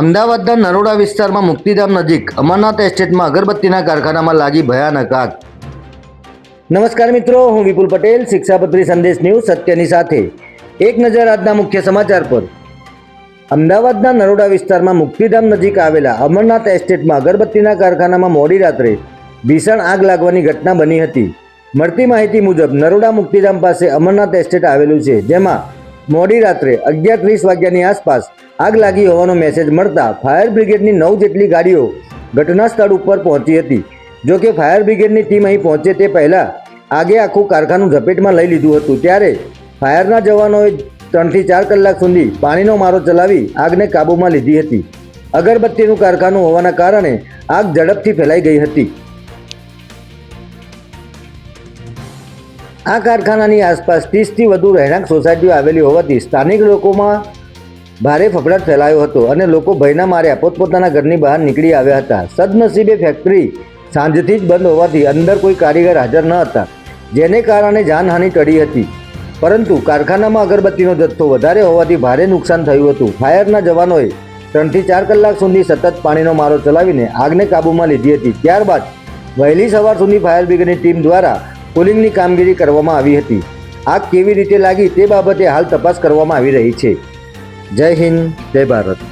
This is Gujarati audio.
અમદાવાદના નરોડા વિસ્તારમાં મુક્તિધામ નજીક અમરનાથ એસ્ટેટમાં અગરબત્તીના કારખાનામાં લાગી ભયાનક આગ. નમસ્કાર મિત્રો, હું વિપુલ પટેલ, શિક્ષાપત્રી સંદેશ ન્યૂઝ સત્યની સાથે. એક નજર આજના મુખ્ય સમાચાર પર. અમદાવાદના નરોડા વિસ્તારમાં મુક્તિધામ નજીક આવેલા અમરનાથ એસ્ટેટમાં અગરબત્તીના કારખાનામાં મોડી રાત્રે ભીષણ આગ લાગવાની ઘટના બની હતી. મળતી માહિતી મુજબ નરોડા મુક્તિધામ પાસે અમરનાથ એસ્ટેટ આવેલું છે, જેમાં મોડી રાત્રે અગિયાર ત્રીસ વાગ્યાની આસપાસ આગ લાગી હોવાનો મેસેજ મળતા ફાયર બ્રિગેડની નવ જેટલી ગાડીઓ ઘટના સ્થળ ઉપર પહોંચી હતી. જો કે ફાયર બ્રિગેડની ટીમ અહીં પહોંચે તે પહેલાં આગે આખું કારખાનું ઝપેટમાં લઈ લીધું હતું. ત્યારે ફાયરના જવાનોએ ત્રણથી ચાર કલાક સુધી પાણીનો મારો ચલાવી આગને કાબૂમાં લીધી હતી. અગરબત્તીનું કારખાનું હોવાના કારણે આગ ઝડપથી ફેલાઈ ગઈ હતી. આ કારખાનાની આસપાસ ત્રીસથી વધુ રહેણાંક સોસાયટીઓ આવેલી હોવાથી સ્થાનિક લોકોમાં ભારે ફફડાટ ફેલાયો હતો અને લોકો ભયના માર્યા. પોતપોતાના ઘરની બહાર નીકળી આવ્યા હતા. સદનસીબે ફેક્ટરી સાંજથી જ બંધ હોવાથી અંદર કોઈ કારીગર હાજર ન હતા, જેને કારણે જાનહાનિ ટળી હતી. પરંતુ કારખાનામાં અગરબત્તીનો જથ્થો વધારે હોવાથી ભારે નુકસાન થયું હતું. ફાયરના જવાનોએ ત્રણથી ચાર કલાક સુધી સતત પાણીનો મારો ચલાવીને આગને કાબૂમાં લીધી હતી. ત્યારબાદ વહેલી સવાર સુધી ફાયર બ્રિગેડની ટીમ દ્વારા કુલિંગની કામગીરી કરવામાં આવી હતી. આગ કેવી રીતે લાગી તે બાબતે હાલ તપાસ કરવામાં આવી રહી છે. જય હિન્દ, જય ભારત.